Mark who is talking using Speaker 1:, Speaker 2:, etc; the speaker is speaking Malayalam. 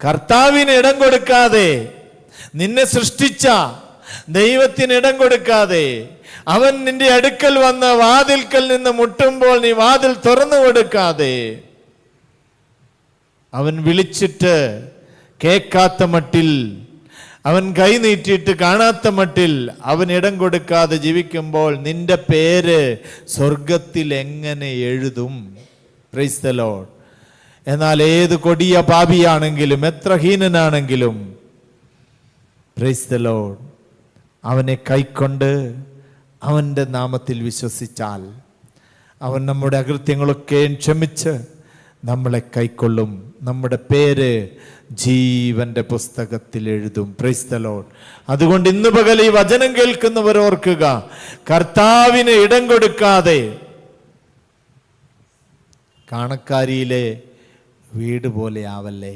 Speaker 1: കർത്താവിന് ഇടം കൊടുക്കാതെ നിന്നെ സൃഷ്ടിച്ച ദൈവത്തിന് ഇടം കൊടുക്കാതെ അവൻ നിന്റെ അടുക്കൽ വന്ന വാതിൽക്കൽ നിന്ന് മുട്ടുമ്പോൾ നീ വാതിൽ തുറന്നു കൊടുക്കാതെ അവൻ വിളിച്ചിട്ട് കേൾക്കാത്ത മട്ടിൽ അവൻ കൈ നീട്ടിയിട്ട് കാണാത്ത മട്ടിൽ അവൻ ഇടം കൊടുക്കാതെ ജീവിക്കുമ്പോൾ നിന്റെ പേര് സ്വർഗത്തിൽ എങ്ങനെ എഴുതും? പ്രൈസ് എന്നാൽ ഏത് കൊടിയ പാപിയാണെങ്കിലും എത്ര ഹീനനാണെങ്കിലും പ്രൈസ് ദ ലോർഡ് അവനെ കൈക്കൊണ്ട് അവന്റെ നാമത്തിൽ വിശ്വസിച്ചാൽ അവൻ നമ്മുടെ അകൃത്യങ്ങളൊക്കെ ക്ഷമിച്ച് നമ്മളെ കൈക്കൊള്ളും. നമ്മുടെ പേര് ജീവന്റെ പുസ്തകത്തിൽ എഴുതും. പ്രൈസ് ദ ലോർഡ് അതുകൊണ്ട് ഇന്ന് പകൽ ഈ വചനം കേൾക്കുന്നവർ ഓർക്കുക കർത്താവിന് ഇടം കൊടുക്കാതെ കാണക്കാരിയിലെ വീട് പോലെ ആവല്ലേ